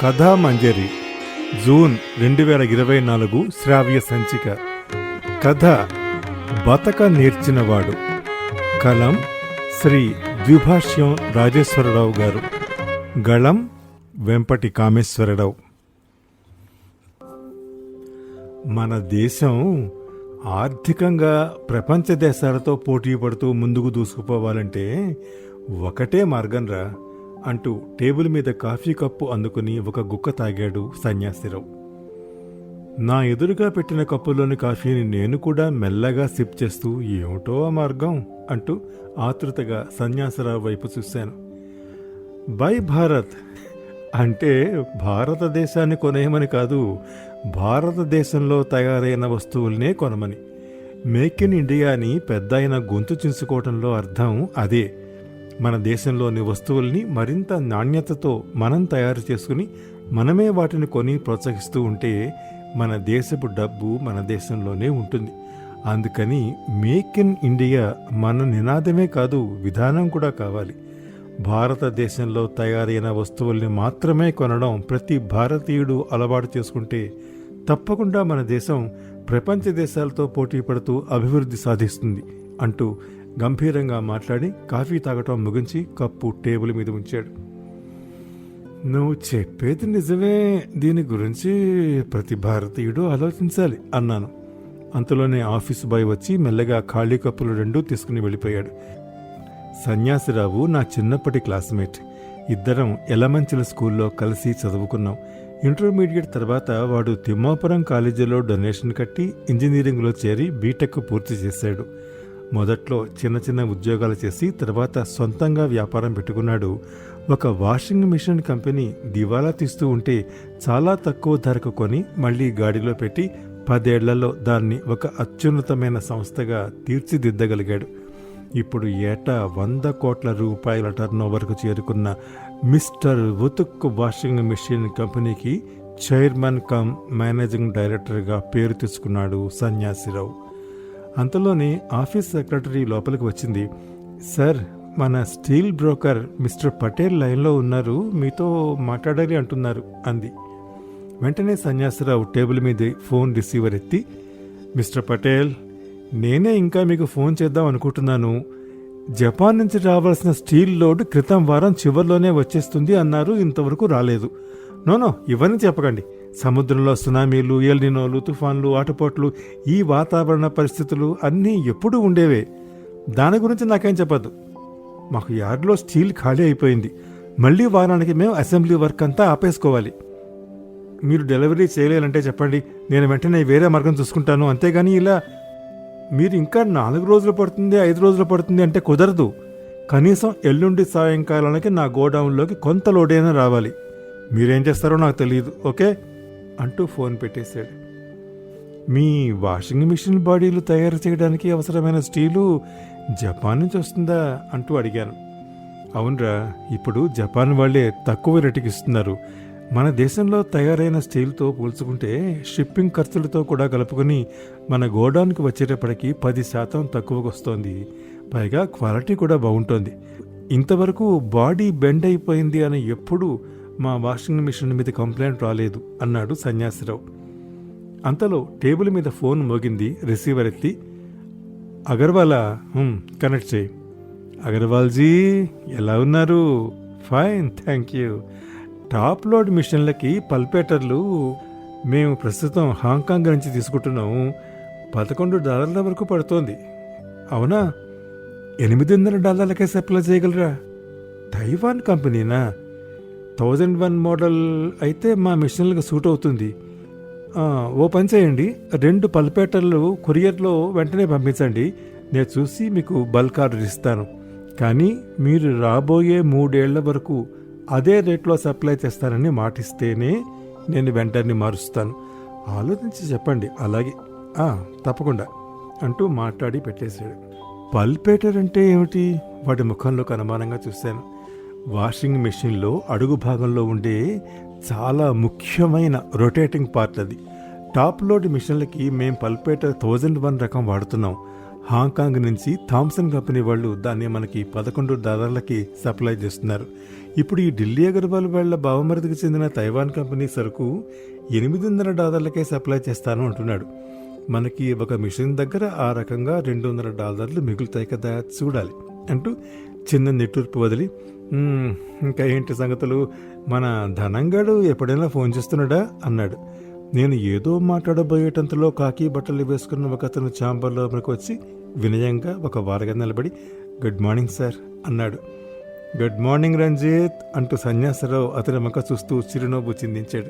కథామంజరి June రెండు వేల ఇరవై నాలుగు శ్రావ్య సంచిక. కథ బతక నేర్చినవాడు. కలం శ్రీ ద్విభాష్యం రాజేశ్వరరావు గారు. గళం వెంపటి కామేశ్వరరావు. మన దేశం ఆర్థికంగా ప్రపంచ దేశాలతో పోటీ పడుతూ ముందుకు దూసుకుపోవాలంటే ఒకటే మార్గంరా. అంటూ టేబుల్ మీద కాఫీ కప్పు అందుకుని ఒక గుక్క తాగాడు సన్యాసిరావు. నా ఎదురుగా పెట్టిన కప్పులోని కాఫీని నేను కూడా మెల్లగా సిప్ చేస్తూ ఏమిటో ఆ మార్గం అంటూ ఆతృతగా సన్యాసరావు వైపు చూశాను. బై భారత్! అంటే భారతదేశాన్ని కొనేయమని కాదు భారతదేశంలో తయారైన వస్తువుల్నే కొనమని. మేక్ ఇన్ ఇండియాని పెద్ద అయిన గొంతు చించుకోవడంలో అర్థం అదే. మన దేశంలోని వస్తువుల్ని మరింత నాణ్యతతో మనం తయారు చేసుకుని మనమే వాటిని కొని ప్రోత్సహిస్తూ ఉంటే మన దేశపు డబ్బు మన దేశంలోనే ఉంటుంది. అందుకని మేక్ ఇన్ ఇండియా మన నినాదమే కాదు విధానం కూడా కావాలి. భారతదేశంలో తయారైన వస్తువుల్ని మాత్రమే కొనడం ప్రతి భారతీయుడు అలవాటు చేసుకుంటే తప్పకుండా మన దేశం ప్రపంచ దేశాలతో పోటీ పడుతూ అభివృద్ధి సాధిస్తుంది అంటూ గంభీరంగా మాట్లాడి కాఫీ తాగటం ముగించి కప్పు టేబుల్ మీద ఉంచాడు. నువ్వు చెప్పేది నిజమే. దీని గురించి ప్రతి భారతీయుడు ఆలోచించాలి అన్నాను. అంతలోనే ఆఫీస్ బాయ్ వచ్చి మెల్లగా ఖాళీ కప్పులు రెండూ తీసుకుని వెళ్ళిపోయాడు. సన్యాసిరావు నా చిన్నప్పటి క్లాస్మేట్. ఇద్దరం ఎలమంచిల స్కూల్లో కలిసి చదువుకున్నాం. ఇంటర్మీడియట్ తర్వాత వాడు తిమ్మాపురం కాలేజీలో డొనేషన్ కట్టి ఇంజనీరింగ్లో చేరి బీటెక్ పూర్తి చేశాడు. మొదట్లో చిన్న చిన్న ఉద్యోగాలు చేసి తర్వాత సొంతంగా వ్యాపారం పెట్టుకున్నాడు. ఒక వాషింగ్ మిషన్ కంపెనీ దివాలా తీస్తూ ఉంటే చాలా తక్కువ ధరకు కొని మళ్ళీ గాడిలో పెట్టి పదేళ్ళలో దాన్ని ఒక అత్యున్నతమైన సంస్థగా తీర్చిదిద్దగలిగాడు. ఇప్పుడు ఏటా వంద కోట్ల రూపాయల టర్నోవర్కు చేరుకున్న మిస్టర్ ఉతుక్ వాషింగ్ మిషన్ కంపెనీకి చైర్మన్ కమ్ మేనేజింగ్ డైరెక్టర్గా పేరు తెచ్చుకున్నాడు సన్యాసిరావు. అంతలోనే ఆఫీస్ సెక్రటరీ లోపలికి వచ్చింది. సార్ మన స్టీల్ బ్రోకర్ మిస్టర్ పటేల్ లైన్లో ఉన్నారు మీతో మాట్లాడాలి అంటున్నారు అంది. వెంటనే సన్యాసిరావు టేబుల్ మీద ఫోన్ రిసీవర్ ఎత్తి మిస్టర్ పటేల్ నేనే ఇంకా మీకు ఫోన్ చేద్దాం అనుకుంటున్నాను. జపాన్ నుంచి రావాల్సిన స్టీల్ లోడ్ క్రితం వారం చివర్లోనే వచ్చేస్తుంది అన్నారు ఇంతవరకు రాలేదు. నోనో ఇవన్నీ చెప్పకండి. సముద్రంలో సునామీలు ఎల్నినోలు తుఫాన్లు ఆటపోట్లు ఈ వాతావరణ పరిస్థితులు అన్నీ ఎప్పుడూ ఉండేవే. దాని గురించి నాకేం చెప్పద్దు. మాకు యార్డ్లో స్టీల్ ఖాళీ అయిపోయింది. మళ్ళీ వారానికి మేము అసెంబ్లీ వర్క్ అంతా ఆపేసుకోవాలి. మీరు డెలివరీ చేయలేనంటే చెప్పండి నేను వెంటనే వేరే మార్గం చూసుకుంటాను అంతేగాని ఇలా మీరు ఇంకా నాలుగు రోజులు పడుతుంది ఐదు రోజులు పడుతుంది అంటే కుదరదు. కనీసం ఎల్లుండి సాయంకాలానికి నా గోడౌన్లోకి కొంత లోడైనా రావాలి. మీరేం చేస్తారో నాకు తెలియదు ఓకే? అంటూ ఫోన్ పెట్టేశాడు. మీ వాషింగ్ మిషన్ బాడీలు తయారు చేయడానికి అవసరమైన స్టీలు జపాన్ నుంచి వస్తుందా అంటూ అడిగాను. అవునరా ఇప్పుడు జపాన్ వాళ్ళే తక్కువ రేటుకి ఇస్తున్నారు. మన దేశంలో తయారైన స్టీల్తో పోల్చుకుంటే షిప్పింగ్ ఖర్చులతో కూడా కలుపుకొని మన గోడౌన్కి వచ్చేటప్పటికి పది శాతం తక్కువకు వస్తోంది. పైగా క్వాలిటీ కూడా బాగుంటుంది. ఇంతవరకు బాడీ బెండ్ అయిపోయింది అని ఎప్పుడూ మా వాషింగ్ మిషన్ మీద కంప్లైంట్ రాలేదు అన్నాడు సన్యాసిరావు. అంతలో టేబుల్ మీద ఫోన్ మోగింది రిసీవర్ ఎత్తి అగర్వాలా? కనెక్ట్ చేయి. అగర్వాల్జీ ఎలా ఉన్నారు? Fine thank you. Top load మిషన్లకి పల్పేటర్లు మేము ప్రస్తుతం హాంకాంగ్ నుంచి తీసుకుంటున్నాము పదకొండు డాలర్ల వరకు పడుతోంది. అవునా? ఎనిమిది వందల డాలర్లకే సప్లై చేయగలరా? తైవాన్ కంపెనీనా? థౌజండ్ వన్ మోడల్ అయితే మా మిషన్లకు సూట్ అవుతుంది. ఓ పని చేయండి. రెండు పల్పేటర్లు కొరియర్లో వెంటనే పంపించండి. నేను చూసి మీకు బల్క్ ఆర్డర్ ఇస్తాను. కానీ మీరు రాబోయే మూడేళ్ళ వరకు అదే రేట్లో సప్లై చేస్తానని మాటిస్తేనే నేను వెంటనే మారుస్తాను. ఆలోచించి చెప్పండి. అలాగే. తప్పకుండా అంటూ మాట్లాడి పెట్టేశాడు. పల్పేటర్ అంటే ఏమిటి? వాడి ముఖంలో అనుమానంగా చూశాను. వాషింగ్ మెషిన్లో అడుగు భాగంలో ఉండే చాలా ముఖ్యమైన రొటేటింగ్ పార్ట్ అది. టాప్ లోడ్ మిషన్లకి మేం పల్పేట థౌజండ్ వన్ రకం వాడుతున్నాం. హాంకాంగ్ నుంచి థామ్సన్ కంపెనీ వాళ్ళు దాన్ని మనకి పదకొండు డాలర్లకి సప్లై చేస్తున్నారు. ఇప్పుడు ఈ ఢిల్లీ అగర్వాల్ వాళ్ళ బావమరిదికి చెందిన తైవాన్ కంపెనీ సరుకు ఎనిమిది వందల డాలర్లకే సప్లై చేస్తాను అంటున్నాడు. మనకి ఒక మిషన్ దగ్గర ఆ రకంగా రెండు వందల డాలర్లు మిగులుతాయి కదా చూడాలి అంటూ చిన్న నెట్వర్క్ వదిలి ఇంకా ఏంటి సంగతులు? మన ధనంగాడు ఎప్పుడైనా ఫోన్ చేస్తున్నాడా? అన్నాడు. నేను ఏదో మాట్లాడబోయేటంతలో కాకి బట్టలు వేసుకున్న ఒక అతను ఛాంబర్లోకి వచ్చి వినయంగా ఒక వారగా నిలబడి గుడ్ మార్నింగ్ సార్ అన్నాడు. గుడ్ మార్నింగ్ రంజిత్ అంటూ సన్యాసరావు అతని మక చూస్తూ చిరునవ్వు చిందించాడు.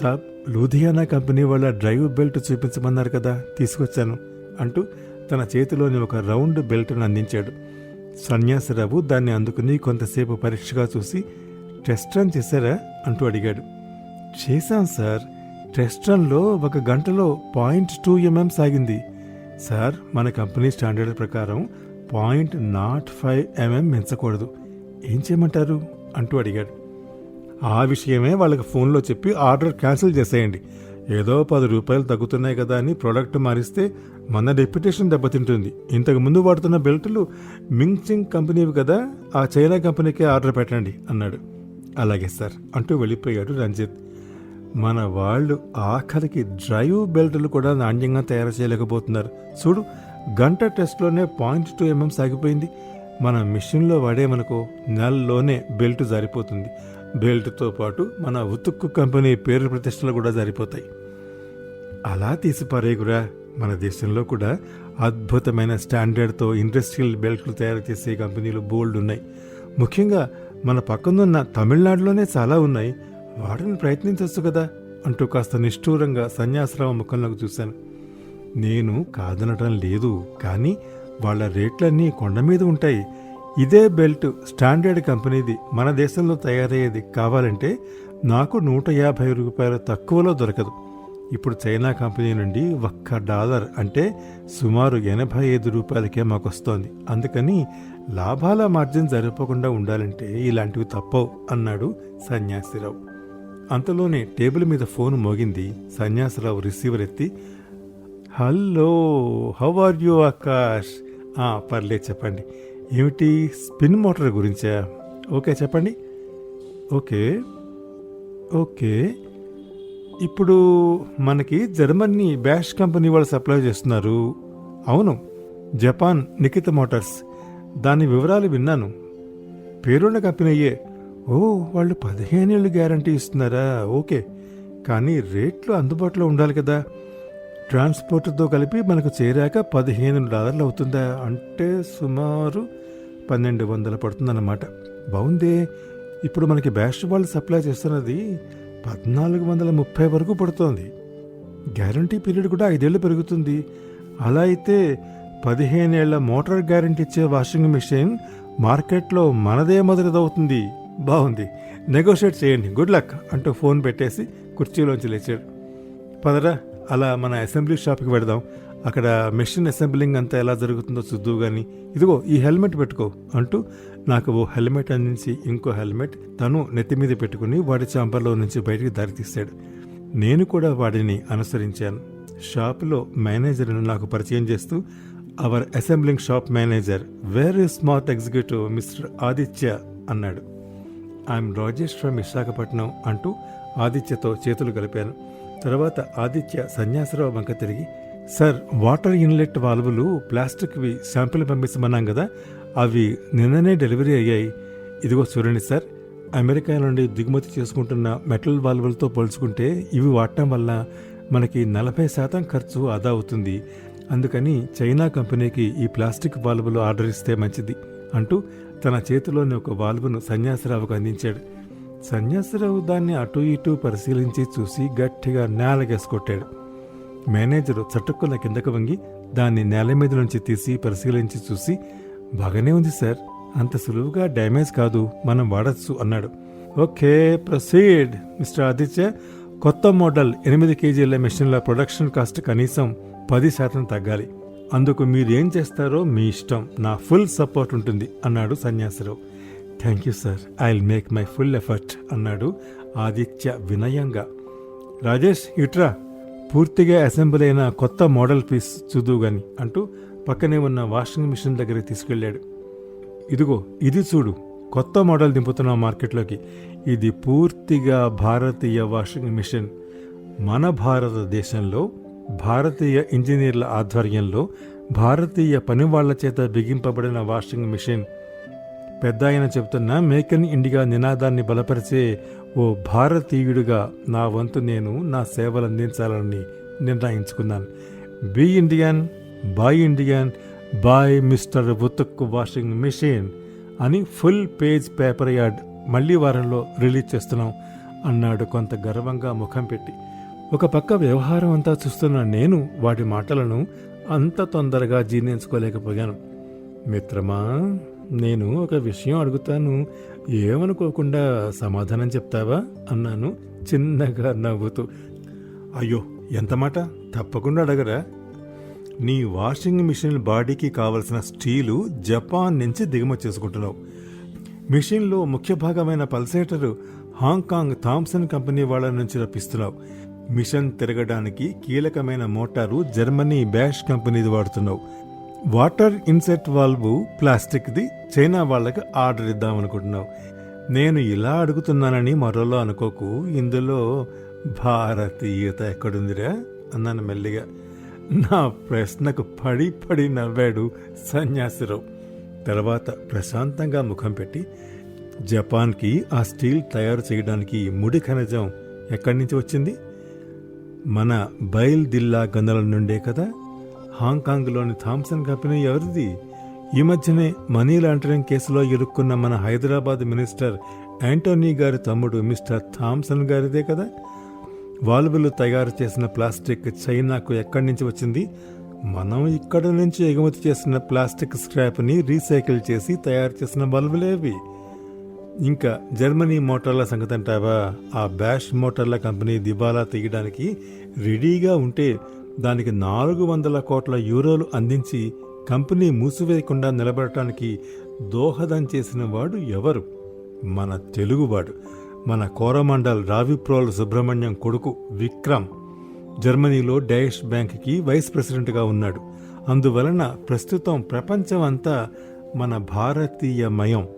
సాబ్ లూధియానా కంపెనీ వాళ్ళ డ్రైవ్ బెల్ట్ చూపించమన్నారు కదా తీసుకొచ్చాను అంటూ తన చేతిలోని ఒక రౌండ్ బెల్ట్ను అందించాడు. సన్యాసరావు దాన్ని అందుకుని కొంతసేపు పరీక్షగా చూసి టెస్ట్ రన్ చేశారా? అంటూ అడిగాడు. చేశాం సార్. టెస్ట్ రన్లో ఒక గంటలో పాయింట్ టూ ఎంఎం సాగింది. సార్ మన కంపెనీ స్టాండర్డ్ ప్రకారం పాయింట్ నాట్ ఫైవ్ ఎంఎం మించకూడదు ఏం చేయమంటారు? అంటూ అడిగాడు. ఆ విషయమే వాళ్ళకి ఫోన్లో చెప్పి ఆర్డర్ క్యాన్సిల్ చేసేయండి. ఏదో పది రూపాయలు తగ్గుతున్నాయి కదా అని ప్రోడక్ట్ మారిస్తే మన రెప్యుటేషన్ దెబ్బతింటుంది. ఇంతకు ముందు వాడుతున్న బెల్టులు మింగ్చింగ్ కంపెనీవి కదా ఆ చైనా కంపెనీకే ఆర్డర్ పెట్టండి అన్నాడు. అలాగే సార్ అంటూ వెళ్ళిపోయాడు రంజిత్. మన వాళ్ళు ఆఖరికి డ్రైవ్ బెల్టులు కూడా నాణ్యంగా తయారు చేయలేకపోతున్నారు. చూడు గంట టెస్ట్లోనే పాయింట్ టూ ఎంఎం సాగిపోయింది. మన మిషన్లో వాడేమనుకో నెలలోనే బెల్ట్ జారిపోతుంది. బెల్ట్తో పాటు మన ఉతుక్కు కంపెనీ పేరు ప్రతిష్టలు కూడా సరిపోతాయి అలా తీసి పారేగురా మన దేశంలో కూడా అద్భుతమైన స్టాండర్డ్తో ఇండస్ట్రియల్ బెల్ట్లు తయారు చేసే కంపెనీలు బోల్డ్ ఉన్నాయి. ముఖ్యంగా మన పక్కనున్న తమిళనాడులోనే చాలా ఉన్నాయి. వాటిని ప్రయత్నించవచ్చు కదా అంటూ కాస్త నిష్ఠూరంగా సన్యాసరావు ముఖంలోకి చూశాను. నేను కాదనటం లేదు కానీ వాళ్ళ రేట్లన్నీ కొండ మీద ఉంటాయి. ఇదే బెల్ట్ స్టాండర్డ్ కంపెనీది మన దేశంలో తయారయ్యేది కావాలంటే నాకు నూట యాభై రూపాయల తక్కువలో దొరకదు. ఇప్పుడు చైనా కంపెనీ నుండి ఒక్క డాలర్ అంటే సుమారు ఎనభై ఐదు రూపాయలకే మాకు వస్తోంది అందుకని లాభాల మార్జిన్ జరపకుండా ఉండాలంటే ఇలాంటివి తప్పవు అన్నాడు సన్యాసిరావు. అంతలోనే టేబుల్ మీద ఫోన్ మోగింది సన్యాసిరావు రిసీవర్ ఎత్తి hello how are you Akash? పర్లేదు చెప్పండి. ఏమిటి స్పిన్ మోటార్ గురించా? ఓకే చెప్పండి. ఓకే. ఓకే. ఇప్పుడు మనకి జర్మనీ బ్యాష్ కంపెనీ వాళ్ళు సప్లై చేస్తున్నారు. అవును జపాన్ నిఖిత మోటార్స్. దాని వివరాలు విన్నాను. పేరున్న కంపెనీయే ఓ వాళ్ళు పదిహేను ఏళ్ళు గ్యారంటీ ఇస్తున్నారా? ఓకే. కానీ రేట్లు అందుబాటులో ఉండాలి కదా. ట్రాన్స్పోర్ట్తో కలిపి మనకు చేరాక పదిహేను డాలర్లు అవుతుందా? అంటే సుమారు పన్నెండు వందలు పడుతుందన్నమాట. బాగుందే ఇప్పుడు మనకి బ్యాష్ వాళ్ళు సప్లై చేస్తున్నది పద్నాలుగు వందల ముప్పై వరకు పడుతోంది. గ్యారంటీ పీరియడ్ కూడా ఐదేళ్ళు పెరుగుతుంది. అలా అయితే పదిహేనేళ్ళ మోటార్ గ్యారంటీ ఇచ్చే వాషింగ్ మెషిన్ మార్కెట్లో మనదే మొదటిదవుతుంది. బాగుంది నెగోషియేట్ చేయండి. గుడ్ లక్ అంటూ ఫోన్ పెట్టేసి కుర్చీలోంచి లేచాడు. పదరా? అలా మన అసెంబ్లీ షాప్కి వెడదాం అక్కడ మెషిన్ అసెంబ్లింగ్ అంతా ఎలా జరుగుతుందో చూద్దు కానీ ఇదిగో ఈ హెల్మెట్ పెట్టుకో అంటూ నాకు ఓ హెల్మెట్ అందించి ఇంకో హెల్మెట్ తను నెత్తి మీద పెట్టుకుని వాడి చాంబర్లో నుంచి బయటికి దారితీశాడు నేను కూడా వాడిని అనుసరించాను. షాపులో మేనేజర్ను నాకు పరిచయం చేస్తూ our assembling shop manager very smart executive mister Aditya అన్నాడు. ఐఎమ్ రాజేష్ ఫ్రమ్ విశాఖపట్నం అంటూ ఆదిత్యతో చేతులు కలిపాను. తర్వాత ఆదిత్య సన్యాసరావు వంక తిరిగి సార్ వాటర్ ఇన్లెట్ వాల్వులు ప్లాస్టిక్వి శాంపిల్ పంపించమన్నాం కదా అవి నిన్ననే డెలివరీ అయ్యాయి. ఇదిగో చూడండి సార్ అమెరికా నుండి దిగుమతి చేసుకుంటున్న మెటల్ వాల్వులతో పోల్చుకుంటే ఇవి వాడటం వల్ల మనకి నలభై శాతం ఖర్చు ఆదా అవుతుంది. అందుకని చైనా కంపెనీకి ఈ ప్లాస్టిక్ వాల్వులు ఆర్డర్ ఇస్తే మంచిది అంటూ తన చేతిలోని ఒక వాల్వును సన్యాసరావుకు అందించాడు. సన్యాసరావు దాన్ని అటు ఇటు పరిశీలించి చూసి గట్టిగా నేలగేసుకొట్టాడు మేనేజరు చటుక్కున కిందకు వంగి దాన్ని నేల మీద నుంచి తీసి పరిశీలించి చూసి బాగానే ఉంది సార్ అంత సులువుగా డ్యామేజ్ కాదు మనం వాడచ్చు అన్నాడు. Okay proceed mister Aditya. కొత్త మోడల్ ఎనిమిది కేజీల మెషిన్ల ప్రొడక్షన్ కాస్ట్ కనీసం పది శాతం తగ్గాలి. అందుకు మీరేం చేస్తారో మీ ఇష్టం నా ఫుల్ సపోర్ట్ ఉంటుంది అన్నాడు Sanyasarao. Thank you sir I will make my full effort అన్నాడు ఆదిత్య వినయంగా. రాజేష్ ఇట్రా. పూర్తిగా అసెంబ్లీ అయిన కొత్త మోడల్ పీస్ చూదువు గాని అంటూ పక్కనే ఉన్న వాషింగ్ మిషన్ దగ్గరికి తీసుకెళ్ళాడు. ఇదిగో ఇది చూడు. కొత్త మోడల్ దింపుతున్నాం మార్కెట్లోకి. ఇది పూర్తిగా భారతీయ వాషింగ్ మిషన్ మన భారతదేశంలో భారతీయ ఇంజనీర్ల ఆధ్వర్యంలో భారతీయ పనివాళ్ళ చేత బిగింపబడిన వాషింగ్ మిషన్ పెద్ద ఆయన చెబుతున్న మేక్ ఇన్ ఇండియా నినాదాన్ని బలపరిచే ఓ భారతీయుడిగా నా వంతు నేను నా సేవలు అందించాలని నిర్ణయించుకున్నాను. Be Indian buy Indian boy mister ఉతుక్ washing machine అని ఫుల్ పేజ్ పేపర్ యార్డ్ మళ్ళీ వారంలో రిలీజ్ చేస్తున్నాం అన్నాడు కొంత గర్వంగా ముఖం పెట్టి. ఒక పక్క వ్యవహారం అంతా చూస్తున్న నేను వాటి మాటలను అంత తొందరగా జీర్ణించుకోలేకపోయాను. మిత్రమా నేను ఒక విషయం అడుగుతాను. ఏమనుకోకుండా సమాధానం చెప్తావా? అన్నాను చిన్నగా నవ్వుతూ. అయ్యో ఎంత మాట? తప్పకుండా అడగరా. నీ వాషింగ్ మిషన్ బాడీకి కావలసిన స్టీలు జపాన్ నుంచి దిగుమతి చేసుకుంటున్నావు. మిషన్లో ముఖ్య భాగమైన పల్సేటరు హాంకాంగ్ థామ్సన్ కంపెనీ వాళ్ళ నుంచి రప్పిస్తున్నావు. మిషన్ తిరగడానికి కీలకమైన మోటారు జర్మనీ బ్యాష్ కంపెనీది వాడుతున్నావు. వాటర్ ఇన్సెట్ వాల్వ్ ప్లాస్టిక్ది చైనా వాళ్ళకి ఆర్డర్ ఇద్దామనుకుంటున్నావు నేను ఇలా అడుగుతున్నానని మరోలో అనుకోకు. ఇందులో భారతీయత ఎక్కడుందిరా? అన్నాను మెల్లిగా. నా ప్రశ్నకు పడి పడి నవ్వాడు సన్యాసిరావు. తర్వాత ప్రశాంతంగా ముఖం పెట్టి జపాన్కి ఆ స్టీల్ తయారు చేయడానికి ముడి ఖనిజం ఎక్కడి నుంచి వచ్చింది? మన బైల్ దిల్లా గందల నుండే కదా. హాంకాంగ్లోని థామ్సన్ కంపెనీ ఎవరిది? ఈ మధ్యనే మనీ లాండరింగ్ కేసులో ఇరుక్కున్న మన హైదరాబాద్ మినిస్టర్ యాంటోనీ గారి తమ్ముడు మిస్టర్ థామ్సన్ గారిదే కదా? వాల్వులు తయారు చేసిన ప్లాస్టిక్ చైనాకు ఎక్కడి నుంచి వచ్చింది? మనం ఇక్కడ నుంచి ఎగుమతి చేసిన ప్లాస్టిక్ స్క్రాప్ని రీసైకిల్ చేసి తయారు చేసిన బల్బులేవి ఇంకా జర్మనీ మోటార్ల సంగతి అంటావా? ఆ బ్యాష్ మోటార్ల కంపెనీ దివాలా తీయడానికి రెడీగా ఉంటే దానికి నాలుగు వందల కోట్ల యూరోలు అందించి కంపెనీ మూసివేయకుండా నిలబడటానికి దోహదం చేసిన వాడు ఎవరు? మన తెలుగువాడు మన కోరమండల్ రావిప్రోల్ సుబ్రహ్మణ్యం కొడుకు విక్రమ్. జర్మనీలో డైష్ బ్యాంక్కి వైస్ ప్రెసిడెంట్గా ఉన్నాడు. అందువలన ప్రస్తుతం ప్రపంచం అంతా మన భారతీయమయం.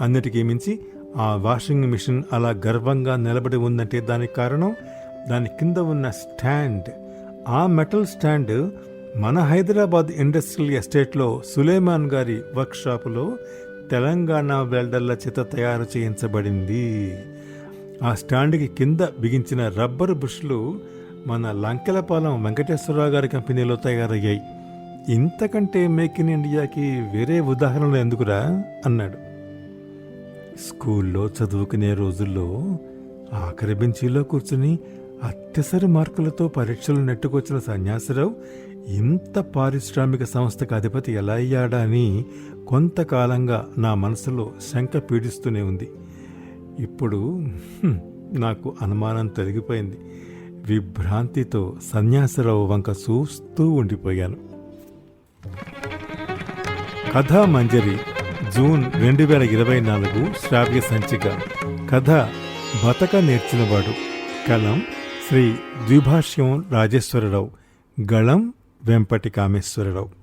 అన్నిటికీ మించి ఆ వాషింగ్ మిషన్ అలా గర్వంగా నిలబడి ఉందంటే దానికి కారణం దాని కింద ఉన్న స్టాండ్. ఆ మెటల్ స్టాండ్ మన హైదరాబాద్ ఇండస్ట్రియల్ ఎస్టేట్లో సులేమాన్ గారి వర్క్షాపులో తెలంగాణ వెల్డర్ల చేత తయారు చేయించబడింది. ఆ స్టాండ్కి కింద బిగించిన రబ్బర్ బుష్లు మన లంకెలపాలెం వెంకటేశ్వరరావు గారి కంపెనీలో తయారయ్యాయి. ఇంతకంటే మేక్ ఇన్ ఇండియాకి వేరే ఉదాహరణలు ఎందుకురా? అన్నాడు. స్కూల్లో చదువుకునే రోజుల్లో ఆఖరి బెంచీలో కూర్చుని అత్యసరి మార్కులతో పరీక్షలు నెట్టుకొచ్చిన సన్యాసరావు ఇంత పారిశ్రామిక సంస్థకు అధిపతి ఎలా అయ్యాడా అని కొంతకాలంగా నా మనసులో శంక పీడిస్తూనే ఉంది. ఇప్పుడు నాకు అనుమానం తొలగిపోయింది. విభ్రాంతితో సన్యాసరావు వంక చూస్తూ ఉండిపోయాను. కథా మంజరి జూన్ రెండు వేల ఇరవై నాలుగు శ్రావ్య సంచిక. కథ బతక నేర్చినవాడు. కలం శ్రీ ద్విభాష్యం రాజేశ్వరరావు గళం వెంపటి కామేశ్వరరావు.